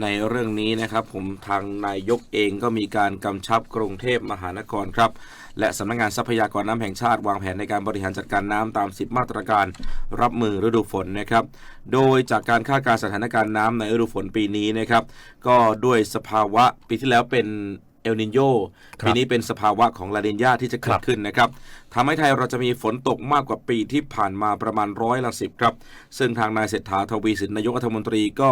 ในเรื่องนี้นะครับผมทางนายกเองก็มีการกำชับกรุงเทพมหานครครับ และสำนักงานทรัพยากรน้ำแห่งชาติวางแผนในการบริหารจัดการน้ำตาม 10 มาตรการรับมือฤดูฝนนะครับ โดยจากการคาดการณ์สถานการณ์น้ำในฤดูฝนปีนี้นะครับ ก็ด้วยสภาวะปีที่แล้วเป็น เอลนิโยครับปีนี้เป็นสภาวะของลานินยาที่จะเกิครัดบขึ้นนะครับทำให้ไทยเราจะมีฝนตกมากกว่าปีที่ผ่านมาประมาณร้อยละสิบครับ ซึ่งทางนายเศรษฐาทวีสินนายกรัฐมนตรีก็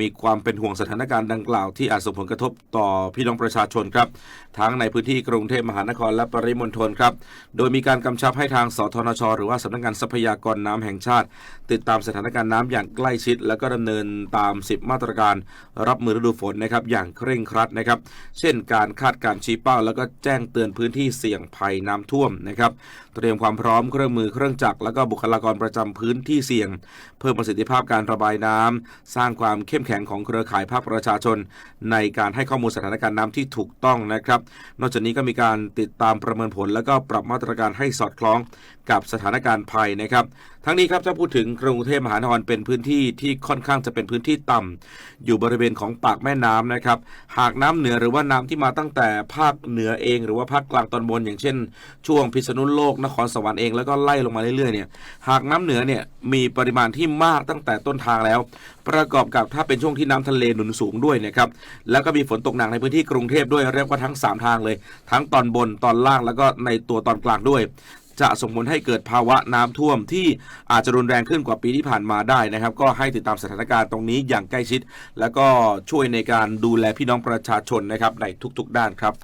มีความเป็นห่วงสถานการณ์ดังกล่าวที่อาจส่งผลกระทบต่อพี่น้องประชาชนครับ ทั้งในพื้นที่กรุงเทพมหานครและปริมณฑลครับ โดยมีการกำชับให้ทางสทนช หรือว่าสำนักงานทรัพยากรน้ำแห่งชาติ ติดตามสถานการณ์น้ำอย่างใกล้ชิด แล้วก็ดำเนินตาม 10 มาตรการ รับมือฤดูฝนนะครับอย่างเคร่งครัดนะครับ เช่นการการคาดการชี้เป้า แล้วก็แจ้งเตือนพื้นที่เสี่ยงภัยน้ำท่วมนะครับ เตรียมความพร้อมเครื่องมือเครื่องจักรแล้วก็บุคลากรประจำพื้นที่เสี่ยง เพิ่มประสิทธิภาพการระบายน้ำสร้างความเข้มแข็งของเครือข่ายภาคประชาชน ในการให้ข้อมูลสถานการณ์น้ำที่ถูกต้องนะครับ นอกจากนี้ก็มีการติดตามประเมินผล แล้วก็ปรับมาตรการให้สอดคล้องกับสถานการณ์ภัยนะครับทั้งนี้ครับถ้าพูดถึงกรุงเทพมหานครเป็นพื้นที่ที่ค่อนข้างจะเป็นพื้นที่ต่ำอยู่บริเวณของปากแม่น้ำนะครับ หากน้ำเหนือหรือว่าน้ำที่มาตั้งแต่ภาคเหนือเอง หรือว่าภาคกลางตอนบน อย่างเช่น ช่วงพิษณุโลกนครสวรรค์เองแล้วก็ไล่ลงมาเรื่อยๆเนี่ยหากน้ำเหนือเนี่ยมีปริมาณที่มากตั้งแต่ต้นทางแล้ว ประกอบกับถ้าเป็นช่วงที่น้ำทะเลหนุนสูงด้วยนะครับแล้วก็มีฝนตกหนักในพื้นที่กรุงเทพด้วยเรียกว่าทั้ง 3 ทางเลย ทั้งตอนบนตอนล่างแล้วก็ในตัวตอนกลางด้วย จะส่งผลให้เกิดภาวะน้ำท่วมที่อาจจะรุนแรงขึ้นกว่าปีที่ผ่านมาได้นะครับ ก็ให้ติดตามสถานการณ์ตรงนี้อย่างใกล้ชิด แล้วก็ช่วยในการดูแลพี่น้องประชาชนนะครับในทุกๆด้านครับ